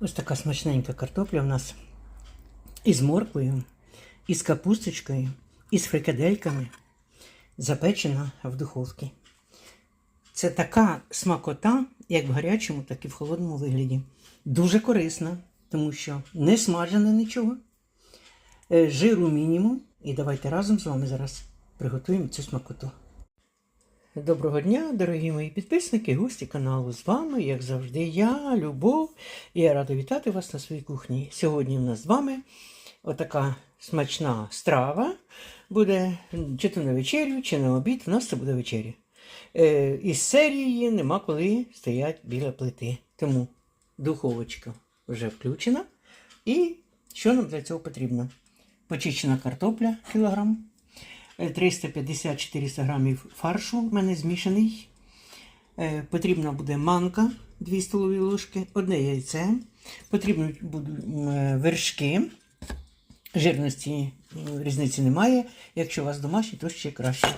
Ось така смачненька картопля у нас із морквою, із капусточкою, із фрикадельками, запечена в духовці. Це така смакота, як в гарячому, так і в холодному вигляді. Дуже корисна, тому що не смажене нічого, е, жиру мінімум. І давайте разом з вами зараз приготуємо цю смакоту. Доброго дня, дорогі мої підписники, гості каналу. З вами, як завжди, я, Любов, і я рада вітати вас на своїй кухні. Сьогодні в нас з вами отака смачна страва буде чи то на вечерю, чи на обід. У нас це буде вечеря. Е, із серії нема коли стоять біля плити. Тому духовочка вже включена. І що нам для цього потрібно? Почищена картопля кілограм. 350-400 грамів фаршу в мене змішаний. Е, Потрібна буде манка 2 столові ложки, одне яйце. Потрібні будуть е, вершки. Жирності різниці немає. Якщо у вас домашні, то ще краще.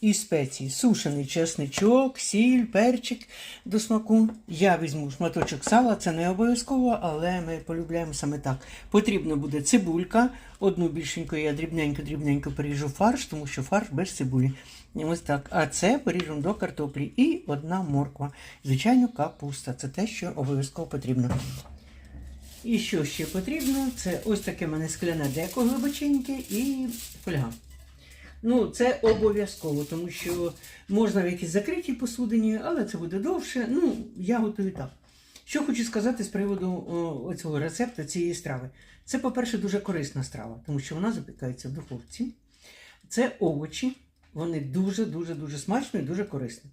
І спеції. Сушений чесничок, сіль, перчик до смаку. Я візьму шматочок сала, це не обов'язково, але ми полюбляємо саме так. Потрібна буде цибулька. Одну більшеньку я дрібненько-дрібненько поріжу фарш, тому що фарш без цибулі. Ось так. А це поріжемо до картоплі. І одна морква. Звичайно, капуста. Це те, що обов'язково потрібно. І що ще потрібно? Це ось таке в мене скляне деко глибоченьке і фольга. Ну, це обов'язково, тому що можна в якійсь закритій посудині, але це буде довше. Ну, я готую так. Що хочу сказати з приводу цього рецепту цієї страви. Це, по-перше, дуже корисна страва, тому що вона запікається в духовці. Це овочі, вони дуже-дуже дуже смачні і дуже корисні.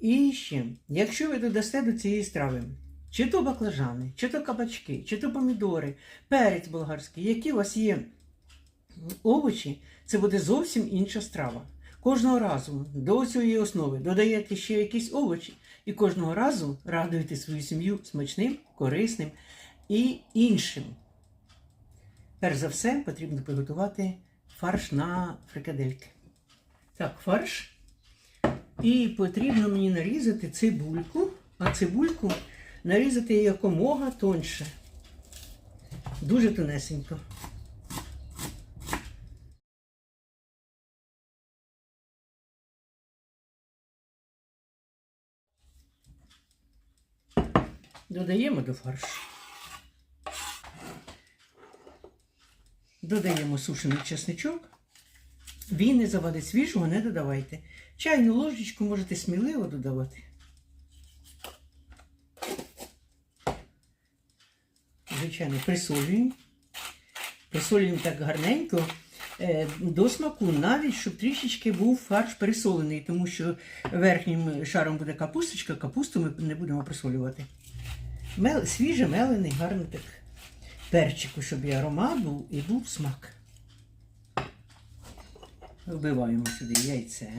І ще, якщо ви додасте до цієї страви чи то баклажани, чи то кабачки, чи то помідори, перець болгарський, які у вас є овочі, це буде зовсім інша страва. Кожного разу до цієї основи додаєте ще якісь овочі, і кожного разу радуєте свою сім'ю смачним, корисним і іншим. Перш за все, потрібно приготувати фарш на фрикадельки. Так, фарш. І потрібно мені нарізати цибульку, а цибульку нарізати її якомога тоньше. Дуже тонесенько. Додаємо до фаршу. Додаємо сушений чесничок. Він не завадить свіжого, не додавайте. Чайну ложечку можете сміливо додавати. Звичайно, присолюємо. Присолюємо так гарненько е, до смаку, навіть щоб трішечки був фарш пересолений, тому що верхнім шаром буде капусточка, капусту ми не будемо присолювати. Мел, свіже мелений, гарний так перчику, щоб і аромат був і був смак. Вбиваємо сюди яйце.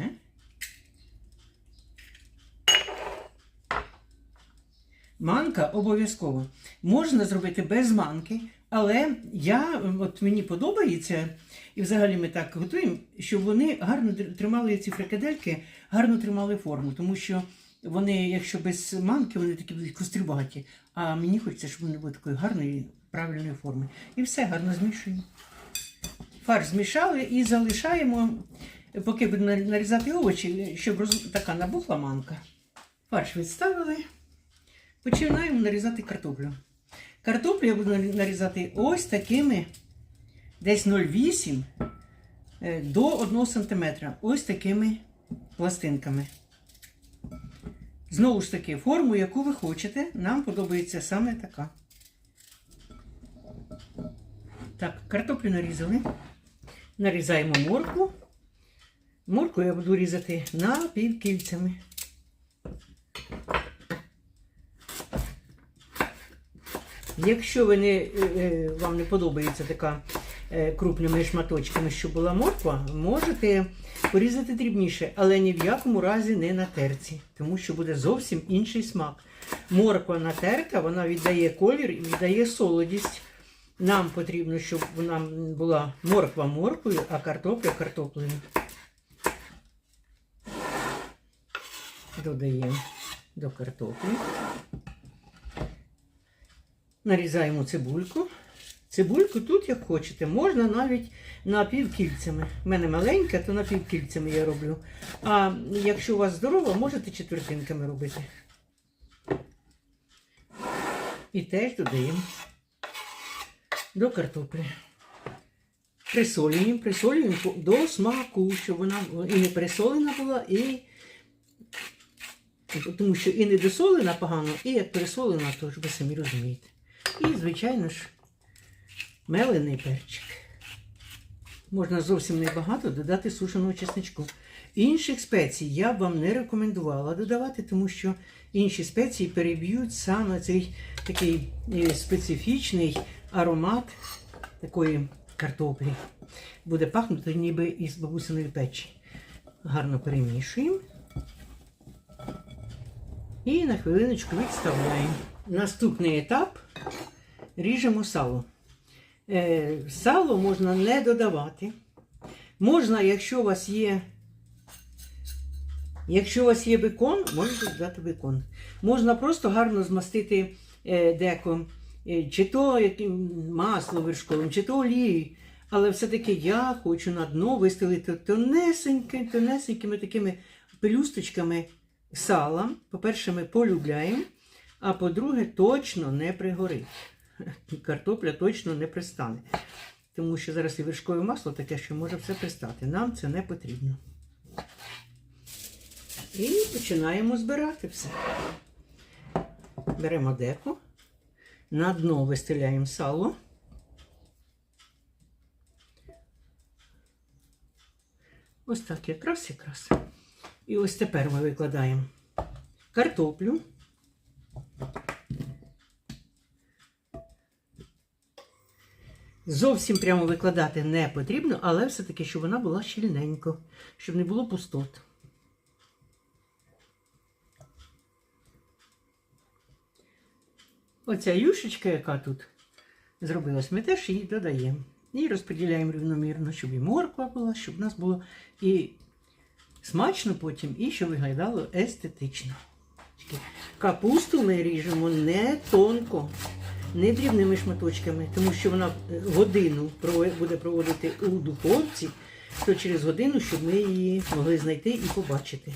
Манка обов'язково. Можна зробити без манки, але я, от мені подобається, і взагалі ми так готуємо, щоб вони гарно тримали ці фрикадельки, гарно тримали форму, тому що вони, якщо без манки, вони такі будуть кострюбаті. А мені хочеться, щоб вони були такої гарної, правильної форми. І все гарно змішуємо. Фарш змішали і залишаємо, поки будемо нарізати овочі, щоб роз... така набухла манка. Фарш відставили. Починаємо нарізати картоплю. Картоплю я буду нарізати ось такими десь 0,8 е, до 1 см. Ось такими пластинками. Знову ж таки, форму, яку ви хочете, нам подобається саме така. Так, картоплю нарізали. Нарізаємо моркву. Моркву я буду різати напівкільцями. Якщо ви не, е, е, вам не подобається така е, крупними шматочками, що була морква, можете порізати дрібніше, але ні в якому разі не на терці, тому що буде зовсім інший смак. Морква натерта, вона віддає колір і віддає солодість. Нам потрібно, щоб вона була морква морквою, а картопля картоплею. Додаємо до картоплі. Нарізаємо цибульку. Цибульку тут, як хочете, можна навіть напівкільцями. У мене маленька, то напівкільцями я роблю. А якщо у вас здорова, можете четвертинками робити. І теж додаємо до картоплі. Присолюємо, присолюємо до смаку, щоб вона і не пересолена була, і тому що і не досолена погано, і як пересолена, то ж ви самі розумієте. І, звичайно ж, мелений перчик. Можна зовсім небагато додати сушеного чесничку. Інших спецій я б вам не рекомендувала додавати, тому що інші спеції переб'ють саме цей такий е, специфічний аромат такої картоплі. Буде пахнути ніби із бабусиної печі. Гарно перемішуємо. І на хвилиночку відставляємо. Наступний етап ріжемо сало. Е, сало можна не додавати. Можна, якщо у вас є. Якщо у вас є бекон, можете додати бекон. Можна просто гарно змастити е, деко, е, чи то масло вершковим, чи то олією. Але все-таки я хочу на дно вистелити тонесенькими, тонесенькими такими пелюсточками сала. По-перше, ми полюбляємо, а по-друге, точно не пригорить. Картопля точно не пристане. Тому що зараз і вершкове масло таке, що може все пристати. Нам це не потрібно. І починаємо збирати все. Беремо деко, на дно вистеляємо сало. Ось так якраз якраз. І ось тепер ми викладаємо картоплю. Зовсім прямо викладати не потрібно, але все-таки, щоб вона була щільненько, щоб не було пустот. Оця юшечка, яка тут зробилась, ми теж її додаємо. І розподіляємо рівномірно, щоб і морква була, щоб у нас було і смачно потім, і щоб виглядало естетично. Капусту ми ріжемо не тонко, не дрібними шматочками, тому що вона е, годину буде проводити у духовці, то через годину, щоб ми її могли знайти і побачити.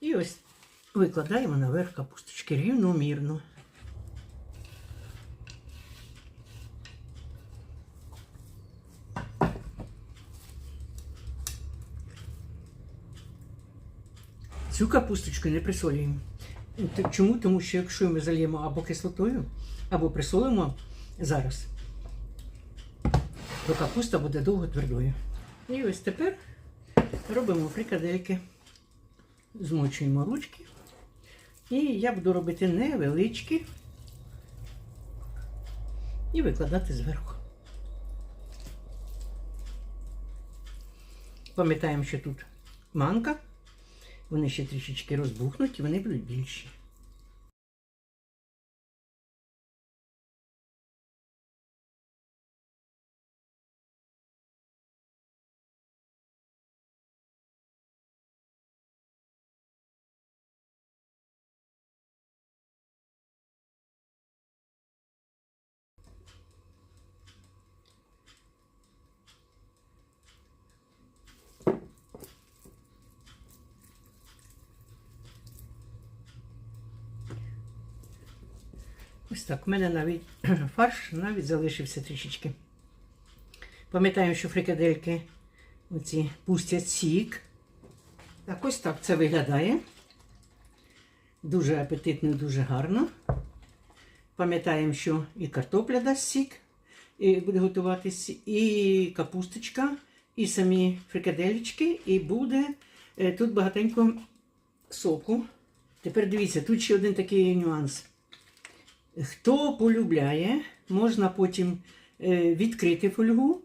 І ось викладаємо наверх капусточки рівномірно. Цю капусточку не присолюємо. Т- Чому? Тому що якщо ми зальємо або кислотою, або присолимо зараз, то капуста буде довго твердою. І ось тепер робимо фрикадельки, змочуємо ручки. І я буду робити невеличкі і викладати зверху. Пам'ятаємо, що тут манка. Вони ще трішечки розбухнуть і вони будуть більші. Ось так. У мене навіть фарш навіть залишився трішечки. Пам'ятаю, що фрикадельки оці пустять сік. Так, ось так це виглядає. Дуже апетитно, дуже гарно. Пам'ятаємо, що і картопля дасть сік, і буде готуватись, і капусточка, і самі фрикадельки, і буде е, тут багатенько соку. Тепер дивіться, тут ще один такий нюанс. Хто полюбляє, можна потім е, відкрити фольгу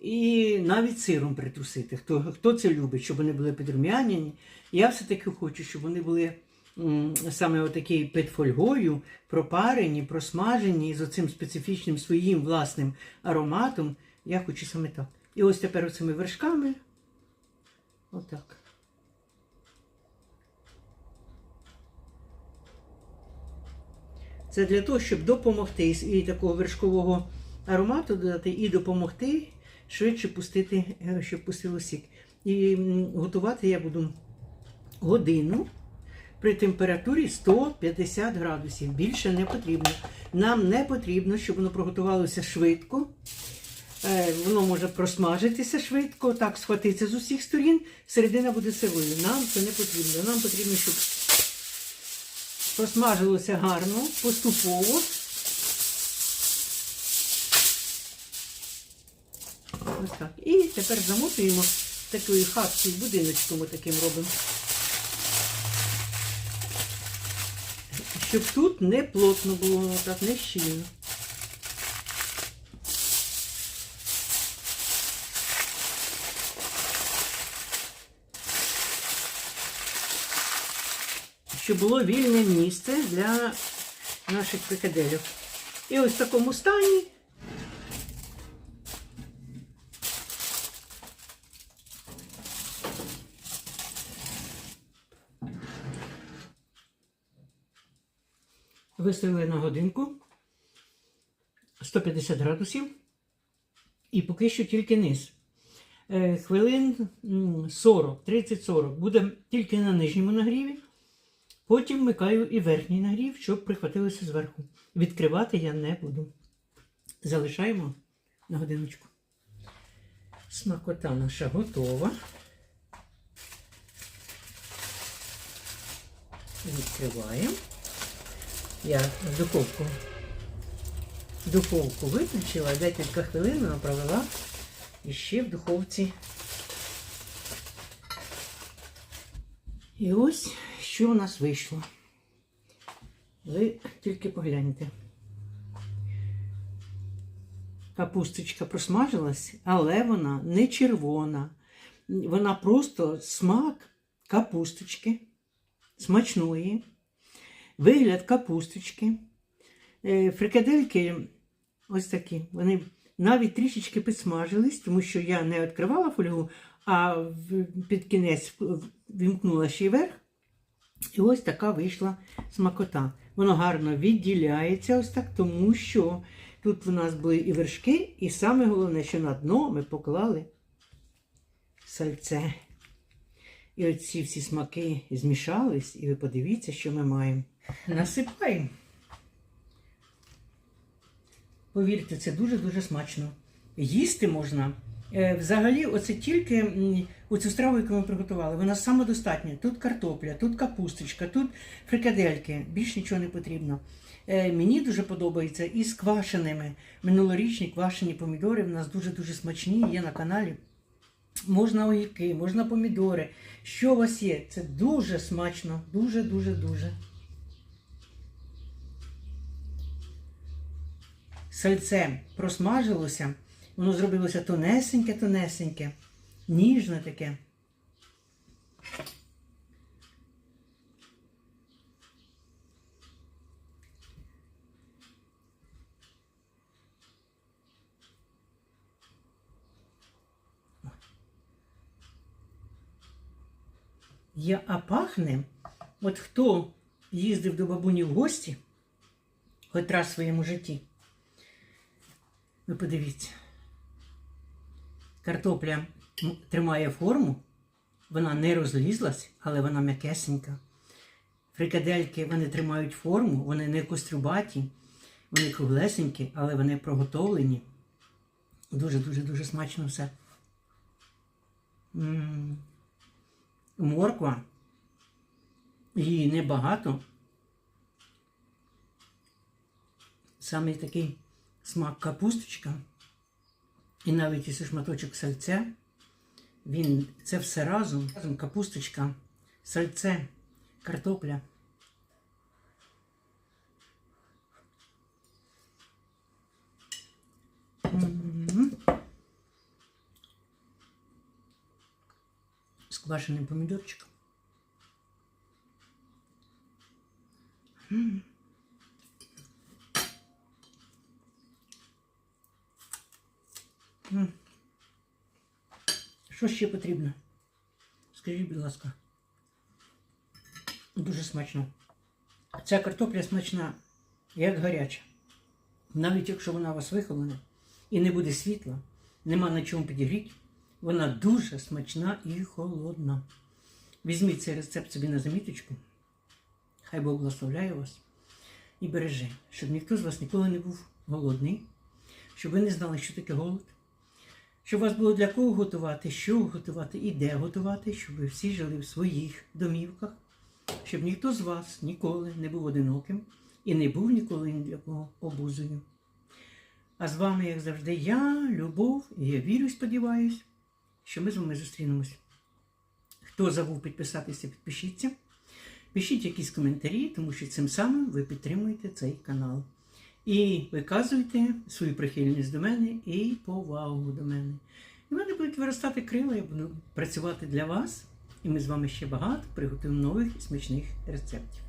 і навіть сиром притрусити. Хто, хто це любить, щоб вони були підрум'янені. Я все-таки хочу, щоб вони були саме отакі під фольгою, пропарені, просмажені з оцим специфічним своїм власним ароматом. Я хочу саме так. І ось тепер оцими вершками. Отак. Це для того, щоб допомогти і такого вершкового аромату додати, і допомогти швидше пустити, е, щоб пустило сік. І готувати я буду годину при температурі 150 градусів. Більше не потрібно. Нам не потрібно, щоб воно приготувалося швидко. Е, Воно може просмажитися швидко, так схватиться з усіх сторін, середина буде сирою. Нам це не потрібно. Нам потрібно, щоб просмажилося гарно, поступово. Ось так. І тепер замотуємо такою хапкою, будиночком таким робимо. Щоб тут не плотно було, так, не щільно. Щоб було вільне місце для наших фрикаделів. І ось в такому стані виставили на годинку 150 градусів. І поки що тільки низ. Е, Хвилин 40, 30-40 буде тільки на нижньому нагріві. Потім вмикаю і верхній нагрів, щоб прихватилося зверху. Відкривати я не буду. Залишаємо на годиночку. Смакота наша готова. Відкриваємо. Я духовку, духовку виключила, декілька хвилин вона провела і в духовці. І ось що у нас вийшло. Ви тільки погляньте. Капусточка просмажилась, але вона не червона. Вона просто смак капусточки, смачної, вигляд капусточки. Е, Фрикадельки ось такі. Вони навіть трішечки підсмажились, тому що я не відкривала фольгу, а під кінець в- вімкнула ще й верх. І ось така вийшла смакота. Воно гарно відділяється ось так, тому що тут у нас були і вершки, і саме головне, що на дно ми поклали сальце. І оці всі смаки змішались, і ви подивіться, що ми маємо. Насипаємо. Повірте, це дуже-дуже смачно. Їсти можна. Е, Взагалі, оце тільки оцю страву, яку ми приготували, вона самодостатня. Тут картопля, тут капусточка, тут фрикадельки. Більш нічого не потрібно. Е, Мені дуже подобається і з квашеними. Минулорічні квашені помідори в нас дуже-дуже смачні, є на каналі. Можна огірки, можна помідори. Що у вас є? Це дуже смачно. Дуже-дуже-дуже. Сальце просмажилося, воно зробилося тонесеньке-тонесеньке, ніжне таке. Я, а пахне, от хто їздив до бабуні в гості, хоч раз в своєму житті, ви подивіться, картопля тримає форму, вона не розлізлась, але вона м'якесенька. Фрикадельки вони тримають форму, вони не кострюбаті, вони круглесенькі, але вони проготовлені. Дуже-дуже дуже смачно все. М. Морква. Її небагато. Саме такий смак капусточка. І навіть із шматочок сальця. Він це все разом. Разом капусточка, сальце, картопля. М. З квашеним помідорчиком. М. М. Що ще потрібно? Скажіть, будь ласка. Дуже смачно. Ця картопля смачна як гаряча. Навіть якщо вона у вас вихолоне і не буде світла, нема на чому підігріти, вона дуже смачна і холодна. Візьміть цей рецепт собі на заміточку. Хай Бог благословляє вас і береже, щоб ніхто з вас ніколи не був голодний, щоб ви не знали, що таке голод, щоб у вас було для кого готувати, що готувати і де готувати, щоб ви всі жили в своїх домівках, щоб ніхто з вас ніколи не був одиноким і не був ніколи ні для кого обузою. А з вами, як завжди, я, Любов, і я вірю і сподіваюся, що ми з вами зустрінемось. Хто забув підписатися, підпишіться. Пишіть якісь коментарі, тому що цим самим ви підтримуєте цей канал. І виказуйте свою прихильність до мене і повагу до мене. І в мене будуть виростати крила, я буду працювати для вас. І ми з вами ще багато приготуємо нових смачних рецептів.